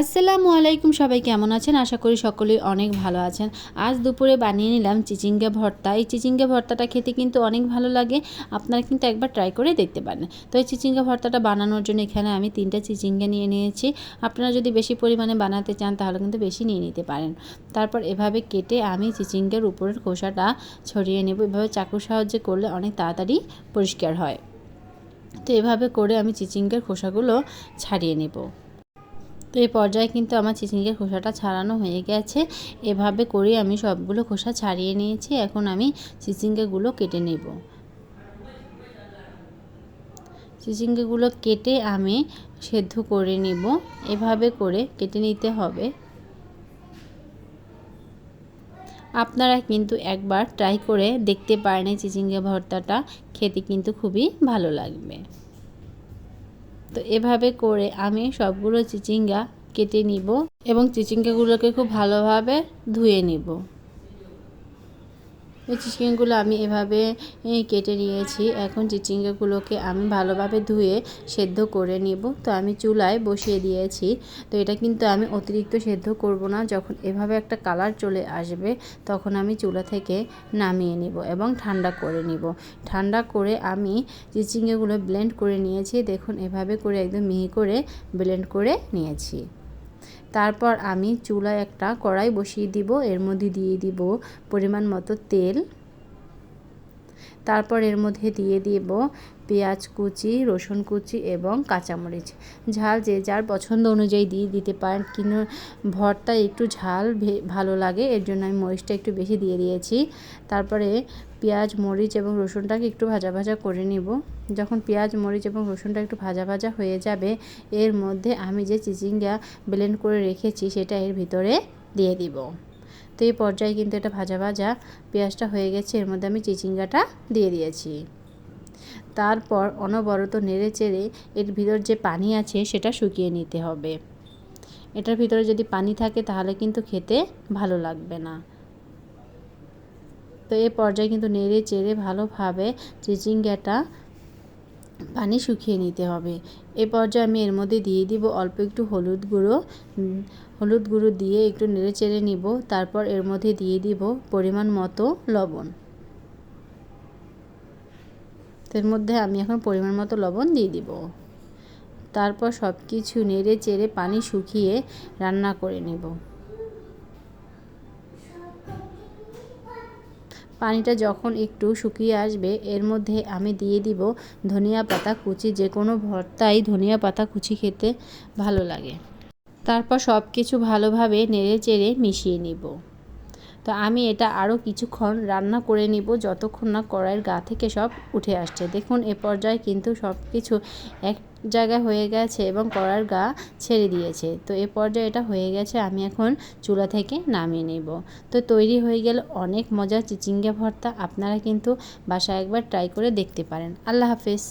আসসালামু আলাইকুম সবাই, কেমন আছেন? আশা করি সকলেই অনেক ভালো আছেন। আজ দুপুরে বানিয়ে নিলাম চিচিঙ্গা ভর্তা। এই চিচিঙ্গা ভর্তাটা খেতে কিন্তু অনেক ভালো লাগে। আপনারা কিন্তু একবার ট্রাই করে দেখতে পারেন। তো এই চিচিঙ্গা ভর্তাটা বানানোর জন্য এখানে আমি তিনটা চিচিঙ্গা নিয়ে নিয়েছি। আপনারা যদি বেশি পরিমাণে বানাতে চান, তাহলে কিন্তু বেশি নিয়ে নিতে পারেন। তারপর এভাবে কেটে আমি চিচিঙ্গার উপরের খোসাটা ছড়িয়ে নেব। এভাবে চাকুর সাহায্যে করলে অনেক তাড়াতাড়ি পরিষ্কার হয়। তো এভাবে করে আমি চিচিঙ্গার খোসাগুলো ছাড়িয়ে নেব। তো এই পর্যায়ে কিন্তু আমার চিচিঙ্গের খোসাটা ছাড়ানো হয়ে গেছে। এভাবে করে আমি সবগুলো খোসা ছাড়িয়ে নিয়েছি। এখন আমি চিচিঙ্গাগুলো কেটে নেব। চিচিঙ্গাগুলো কেটে আমি সেদ্ধ করে নিব। এভাবে করে কেটে নিতে হবে। আপনারা কিন্তু একবার ট্রাই করে দেখতে পারেন চিচিঙ্গা ভর্তাটা। খেতে কিন্তু খুবই ভালো লাগবে। তো এভাবে করে আমি সবগুলো চিচিঙ্গা কেটে নিব এবং চিচিঙ্গাগুলোকে খুব ভালোভাবে ধুয়ে নিব। চিচিঙ্গাগুলো আমি এভাবে কেটে নিয়েছি। এখন চিচিঙ্গাগুলোকে আমি ভালোভাবে ধুয়ে সেদ্ধ করে নিব। তো আমি চুলায় বসিয়ে দিয়েছি। তো এটা কিন্তু আমি অতিরিক্ত সেদ্ধ করব না। যখন এভাবে একটা কালার চলে আসবে, তখন আমি চুলা থেকে নামিয়ে নিব এবং ঠান্ডা করে নিব। ঠান্ডা করে আমি চিচিঙ্গাগুলো ব্লেন্ড করে নিয়েছি। দেখুন, এভাবে করে একদম মিহি করে ব্লেন্ড করে নিয়েছি। তারপর আমি চুলায় একটা কড়াই বসিয়ে দিব। এর মধ্যে দিয়ে দিব পরিমাণ মতো তেল। তারপর এর মধ্যে দিয়ে দিব পেঁয়াজ কুচি, রসুন কুচি এবং কাঁচামরিচ। ঝাল যে যার পছন্দ অনুযায়ী দিয়ে দিতে পারেন। কিন্তু ভর্তা একটু ঝাল ভালো লাগে, এর জন্য আমি মরিচটা একটু বেশি দিয়ে দিয়েছি। তারপরে পেঁয়াজ, মরিচ এবং রসুনটাকে একটু ভাজা ভাজা করে নিব। যখন পেঁয়াজ, মরিচ এবং রসুনটা একটু ভাজা ভাজা হয়ে যাবে, এর মধ্যে আমি যে চিচিঙ্গা ব্লেন্ড করে রেখেছি, সেটা এর ভিতরে দিয়ে দিব। তো এই পর্যায়ে কিন্তু এটা ভাজা ভাজা পেঁয়াজটা হয়ে গেছে। এর মধ্যে আমি চিচিঙ্গাটা দিয়ে দিয়েছি। তারপর অনবরত নেড়ে চেড়ে এর ভিতর যে পানি আছে সেটা শুকিয়ে নিতে হবে। এটার ভিতরে যদি পানি থাকে তাহলে কিন্তু খেতে ভালো লাগবে না। তো এই পর্যায়ে কিন্তু নেড়ে চেড়ে ভালোভাবে চিচিঙ্গাটা পানি শুকিয়ে নিতে হবে। এ পর্যায়ে আমি এর মধ্যে দিয়ে দিব অল্প একটু হলুদ গুঁড়ো হলুদ গুঁড়ো দিয়ে একটু নেড়ে চেড়ে নিব, তারপর এর মধ্যে দিয়ে দিব পরিমাণ মতো লবণ। এর মধ্যে আমি এখন পরিমাণ মতো লবণ দিয়ে দিব। তারপর সব কিছু নেড়ে চেড়ে পানি শুকিয়ে রান্না করে নেব। পানিটা যখন একটু শুকিয়ে আসবে, এর মধ্যে আমি দিয়ে দিব ধনিয়া পাতা কুচি। যে কোনো ভর্তাই ধনিয়া পাতা কুচি খেতে ভালো লাগে। তারপর সব কিছু ভালোভাবে নেড়ে চেড়ে মিশিয়ে নিব। তো আমি এটা আরও কিছুক্ষণ রান্না করে নিব যতক্ষণ না কড়াইয়ের গা থেকে সব উঠে আসছে। দেখুন, এ পর্যায়ে কিন্তু সব কিছু এক জায়গায় হয়ে গেছে এবং কড়ার গা ছেড়ে দিয়েছে। তো এ পর্যায়ে এটা হয়ে গেছে, আমি এখন চুলা থেকে নামিয়ে নেব। তো তৈরি হয়ে গেল অনেক মজার চিচিঙ্গা ভর্তা, আপনারা কিন্তু বাসায় একবার ট্রাই করে দেখতে পারেন। আল্লাহ হাফেজ।